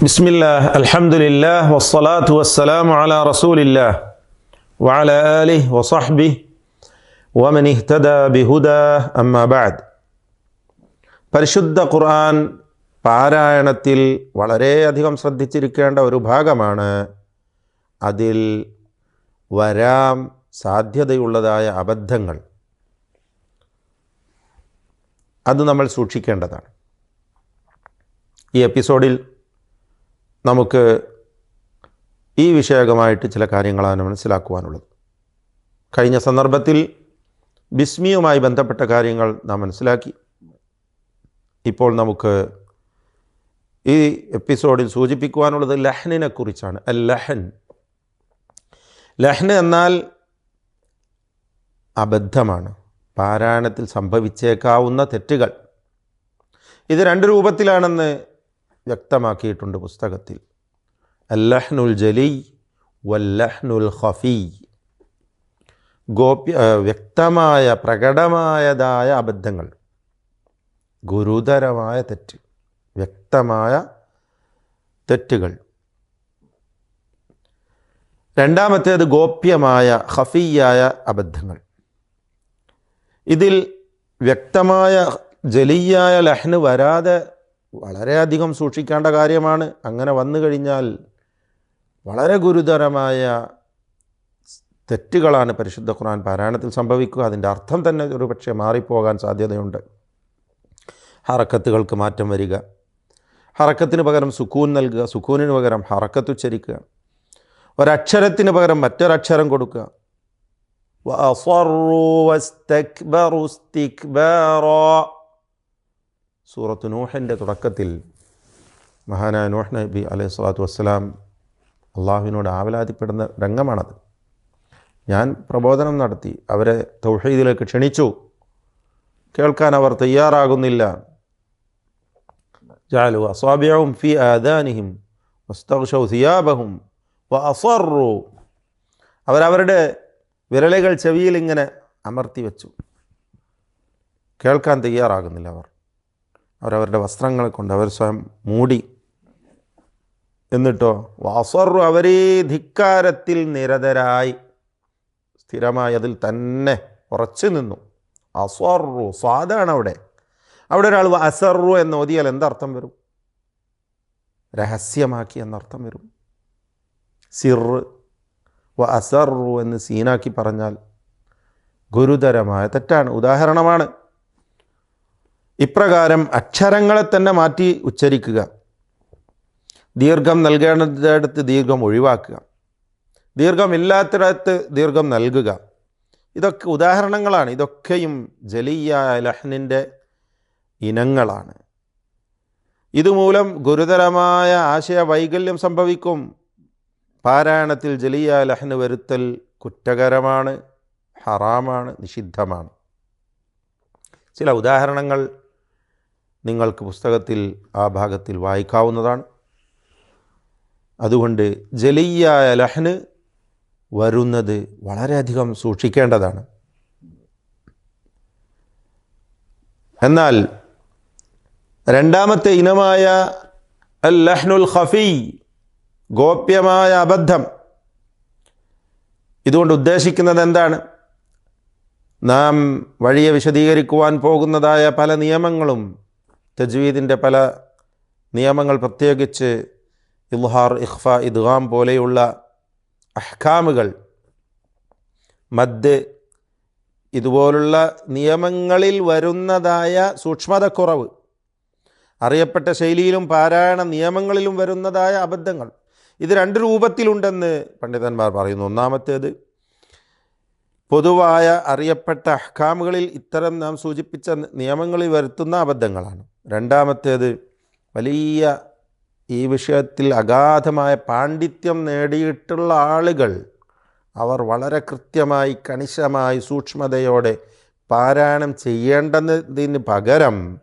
بسم الله الحمد لله والصلاة والسلام على رسول الله وعلى آله وصحبه ومن اهتدى بهدى أما بعد പരിശുദ്ധ ഖുർആൻ പാരായണത്തിൽ വളരെയധികം ശ്രദ്ധിച്ചിരിക്കേണ്ട ഒരു ഭാഗമാണ് അതിൽ വരാം സാധ്യതയുള്ളതായ അബദ്ധങ്ങൾ അത് നമ്മൾ സൂക്ഷിക്കേണ്ടതാണ് ഈ എപ്പിസോഡിൽ നമുക്ക് ഈ വിഷയകമായിട്ട് ചില കാര്യങ്ങളാണ് മനസ്സിലാക്കുവാനുള്ളത്. കഴിഞ്ഞ സന്ദർഭത്തിൽ ബിസ്മിയുമായി ബന്ധപ്പെട്ട കാര്യങ്ങൾ നാം മനസ്സിലാക്കി. ഇപ്പോൾ നമുക്ക് ഈ എപ്പിസോഡിൽ സൂചിപ്പിക്കുവാനുള്ളത് ലഹ്നിനെക്കുറിച്ചാണ് അൽ ലഹൻ. ലഹ്ന എന്നാൽ അബദ്ധമാണ്. പാരായണത്തിൽ സംഭവിച്ചേക്കാവുന്ന തെറ്റുകൾ. ഇത് രണ്ട് രൂപത്തിലാണെന്ന് വ്യക്തമാക്കിയിട്ടുണ്ട് പുസ്തകത്തിൽ. അല്ലഹ്നുൽ ജലി വല്ലഹ്നുൽ ഖഫി. ഗോപ്യ വ്യക്തമായ പ്രകടമായതായ അബദ്ധങ്ങൾ. ഗുരുതരമായ തെറ്റ്. വ്യക്തമായ തെറ്റുകൾ. രണ്ടാമത്തേത് ഗോപ്യമായ ഖഫിയായ അബദ്ധങ്ങൾ. ഇതിൽ വ്യക്തമായ ജലിയായ ലഹ്ന് വരാതെ വളരെയധികം സൂക്ഷിക്കേണ്ട കാര്യമാണ് അങ്ങനെ വന്നു കഴിഞ്ഞാൽ വളരെ ഗുരുതരമായ തെറ്റുകളാണ് പരിശുദ്ധ ഖുർആൻ പാരായണത്തിൽ സംഭവിക്കുക അതിൻ്റെ അർത്ഥം തന്നെ ഒരു പക്ഷേ മാറിപ്പോകാൻ സാധ്യതയുണ്ട് ഹറക്കത്തുകൾക്ക് മാറ്റം വരിക ഹറക്കത്തിന് പകരം സുക്കൂൻ നൽകുക സുക്കൂനിന് പകരം ഹറക്കത്ത് ഉച്ചരിക്കുക ഒരക്ഷരത്തിന് പകരം മറ്റൊരക്ഷരം കൊടുക്കുക وأصروا واستكبروا استكبارا സൂറത്ത് നൂഹിന്റെ തുടക്കത്തിൽ മഹാനായ നൂഹ് നബി അലൈഹി സ്വലാത്തു വസ്സലാം അള്ളാഹുവിനോട് ആവലാതിപ്പെടുന്ന രംഗമാണത്. ഞാൻ പ്രബോധനം നടത്തി അവരെ തൗഹീദിലേക്ക് ക്ഷണിച്ചു. കേൾക്കാൻ അവർ തയ്യാറാകുന്നില്ല. ജാലു അസ്വാബിയവും ഫി ആദാനിഹിം വസ്തൗഷൗ സിയാബഹും അസറു അവരവരുടെ വിരലുകൾ ചെവിയിൽ ഇങ്ങനെ അമർത്തി വെച്ചു. കേൾക്കാൻ തയ്യാറാകുന്നില്ല അവർ. അവരവരുടെ വസ്ത്രങ്ങളെ കൊണ്ട് അവർ സ്വയം മൂടി. എന്നിട്ടോ വാസറു അവരേ ധിക്കാരത്തിൽ നിരതരായി. സ്ഥിരമായി അതിൽ തന്നെ ഉറച്ചു നിന്നു. അസ്വറു സ്വാദാണ് അവിടെ അവിടെ ഒരാൾ അസറു എന്ന് ഓതിയാൽ എന്തർത്ഥം വരും? രഹസ്യമാക്കി എന്നർത്ഥം വരും. സിറ് വ അസറു എന്ന് സീനാക്കി പറഞ്ഞാൽ ഗുരുതരമായ തെറ്റാണ്. ഉദാഹരണമാണ്. ഇപ്രകാരം അക്ഷരങ്ങളെ തന്നെ മാറ്റി ഉച്ചരിക്കുക. ദീർഘം നൽകേണ്ടതിടത്ത് ദീർഘം ഒഴിവാക്കുക. ദീർഘമില്ലാത്തിടത്ത് ദീർഘം നൽകുക. ഇതൊക്കെ ഉദാഹരണങ്ങളാണ്. ഇതൊക്കെയും ജലീയ ലഹ്നിന്റെ ഇനങ്ങളാണ്. ഇതുമൂലം ഗുരുതരമായ ആശയ വൈകല്യം സംഭവിക്കും. പാരായണത്തിൽ ജലീയ ലഹ്ന വരുത്തൽ കുറ്റകരമാണ് ഹറാമാണ് നിഷിദ്ധമാണ്. ചില ഉദാഹരണങ്ങൾ നിങ്ങൾക്ക് പുസ്തകത്തിൽ ആ ഭാഗത്തിൽ വായിക്കാവുന്നതാണ്. അതുകൊണ്ട് ജലീയായ ലഹന് വരുന്നത് വളരെയധികം സൂക്ഷിക്കേണ്ടതാണ്. എന്നാൽ രണ്ടാമത്തെ ഇനമായ അൽ ലഹ്നുൽ ഖഫി ഗോപ്യമായ അബദ്ധം ഇതുകൊണ്ട് ഉദ്ദേശിക്കുന്നത് എന്താണ്? നാം വഴിയെ വിശദീകരിക്കുവാൻ പോകുന്നതായ പല നിയമങ്ങളും തജ്വീദിന്റെ പല നിയമങ്ങൾ പ്രത്യേകിച്ച് ഇൽഹാർ ഇഖ്ഫ ഇദ്ഗാം പോലെയുള്ള അഹ്കാമുകൾ മദ് ഇതുപോലുള്ള നിയമങ്ങളിൽ വരുന്നതായ സൂക്ഷ്മതക്കുറവ് അറിയപ്പെട്ട ശൈലിയിലും പാരായണ നിയമങ്ങളിലും വരുന്നതായ അബദ്ധങ്ങൾ ഇത് രണ്ട് രൂപത്തിലുണ്ടെന്ന് പണ്ഡിതന്മാർ പറയുന്നു. ഒന്നാമത്തേത് പൊതുവായ അറിയപ്പെട്ട അഹ്കാമുകളിൽ ഇത്തരം നാം സൂചിപ്പിച്ച നിയമങ്ങളിൽ വരുത്തുന്ന അബദ്ധങ്ങളാണ്. രണ്ടാമത്തേത് വലിയ ഈ വിഷയത്തിൽ അഗാധമായ പാണ്ഡിത്യം നേടിയിട്ടുള്ള ആളുകൾ അവർ വളരെ കൃത്യമായി കണിശമായി സൂക്ഷ്മതയോടെ പാരായണം ചെയ്യേണ്ടതിന് പകരം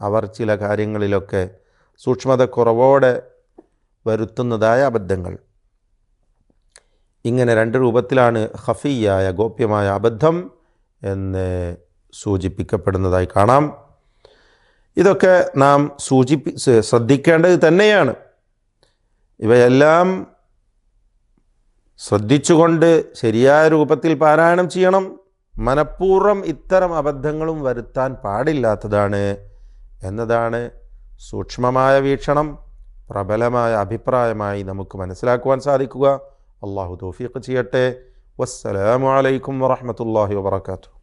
അവർ ചില കാര്യങ്ങളിലൊക്കെ സൂക്ഷ്മത കുറവോടെ വരുത്തുന്നതായ അബദ്ധങ്ങൾ. ഇങ്ങനെ രണ്ട് രൂപത്തിലാണ് ഹഫിയായ ഗോപ്യമായ അബദ്ധം എന്ന് സൂചിപ്പിക്കപ്പെടുന്നതായി കാണാം. ഇതൊക്കെ നാം സൂചിപ്പി ശ്ര- ശ്രദ്ധിക്കേണ്ടത് തന്നെയാണ്. ഇവയെല്ലാം ശ്രദ്ധിച്ചുകൊണ്ട് ശരിയായ രൂപത്തിൽ പാരായണം ചെയ്യണം. മനഃപൂർവം ഇത്തരം അബദ്ധങ്ങളും വരുത്താൻ പാടില്ലാത്തതാണ് എന്നതാണ് സൂക്ഷ്മമായ വീക്ഷണം. പ്രബലമായ അഭിപ്രായമായി നമുക്ക് മനസ്സിലാക്കുവാൻ സാധിക്കുക. അള്ളാഹു തൗഫീഖ് ചെയ്യട്ടെ വസ്സലാമു അലൈക്കും വറഹ്മത്തുള്ളാഹി വബറകാതുഹു